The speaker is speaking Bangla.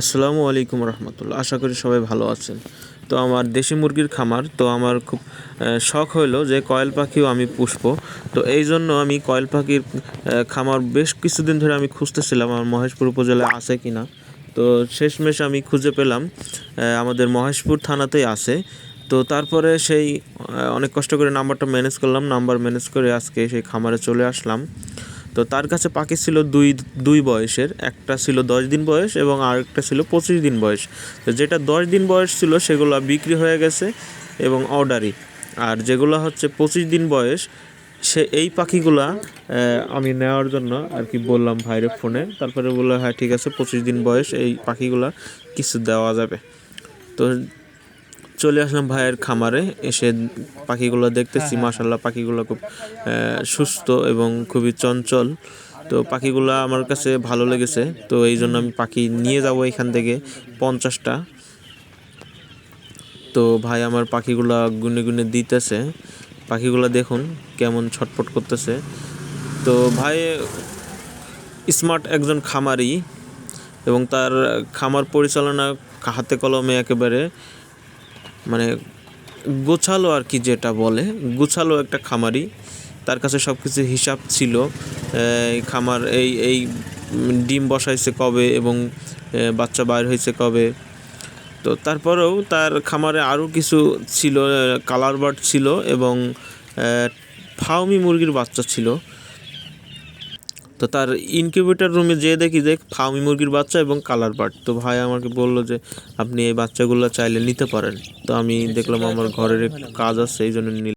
আসসালামু আলাইকুম রহমতুল্লাহ। আশা করি সবাই ভালো আছেন। তো আমার দেশি মুরগির খামার, তো আমার খুব শখ হইল যে কয়েল পাখিও আমি পুষবো। তো এই জন্য আমি কয়েল পাখির খামার বেশ কিছুদিন ধরে আমি খুঁজতেছিলাম আমার মহেশপুর উপজেলায় আছে কি না তো শেষমেশ আমি খুঁজে পেলাম আমাদের মহেশপুর থানাতেই আছে। তো তারপরে সেই অনেক কষ্ট করে নাম্বারটা ম্যানেজ করলাম। নাম্বার ম্যানেজ করে আজকে সেই খামারে চলে আসলাম। তো তার কাছে পাখি ছিল দুই দুই বয়সের। একটা ছিল দশ দিন বয়স এবং আরেকটা ছিল পঁচিশ দিন বয়স। তো যেটা দশ দিন বয়স ছিল সেগুলো বিক্রি হয়ে গেছে এবং অর্ডারই আর যেগুলো হচ্ছে পঁচিশ দিন বয়স, সে এই পাখিগুলা আমি নেওয়ার জন্য আর কি বললাম ভাইরে ফোনে। তারপরে বলল হ্যাঁ ঠিক আছে, পঁচিশ দিন বয়স, এই পাখিগুলা কিছু দেওয়া যাবে। তো চলে আসলাম ভাইয়ের খামারে। এসে পাখিগুলো দেখতেছি মাশাল্লাহ পাখিগুলো খুব সুস্থ এবং খুবই চঞ্চল। তো পাখিগুলো আমার কাছে ভালো লেগেছে। তো এই জন্য আমি পাখি নিয়ে যাব এখান থেকে পঞ্চাশটা। তো ভাই আমার পাখিগুলো গুনে গুনে দিতেছে। পাখিগুলো দেখুন কেমন ছটফট করতেছে। তো ভাই স্মার্ট একজন খামারি এবং তার খামার পরিচালনা হাতে কলমে একেবারে মানে গোছালো আর কি যেটা বলে, গোছালো একটা খামারি। তার কাছে সব কিছু হিসাব ছিল খামার, এই এই ডিম বসাইছে কবে এবং বাচ্চা বাইর হয়েছে কবে। তো তারপরেও তার খামারে আরও কিছু ছিল কালার বার্ড ছিল এবং ফাউমি মুরগির বাচ্চা ছিল। তো তার ইনকিউবেটার রুমে যেয়ে দেখি যে ফাউমি মুরগির বাচ্চা এবং কালার পার্ট তো ভাই আমাকে বলল যে, আপনি এই বাচ্চাগুলো চাইলে নিতে পারেন। তো আমি দেখলাম আমার ঘরের কাজ আছে, এই জন্য নিলাম।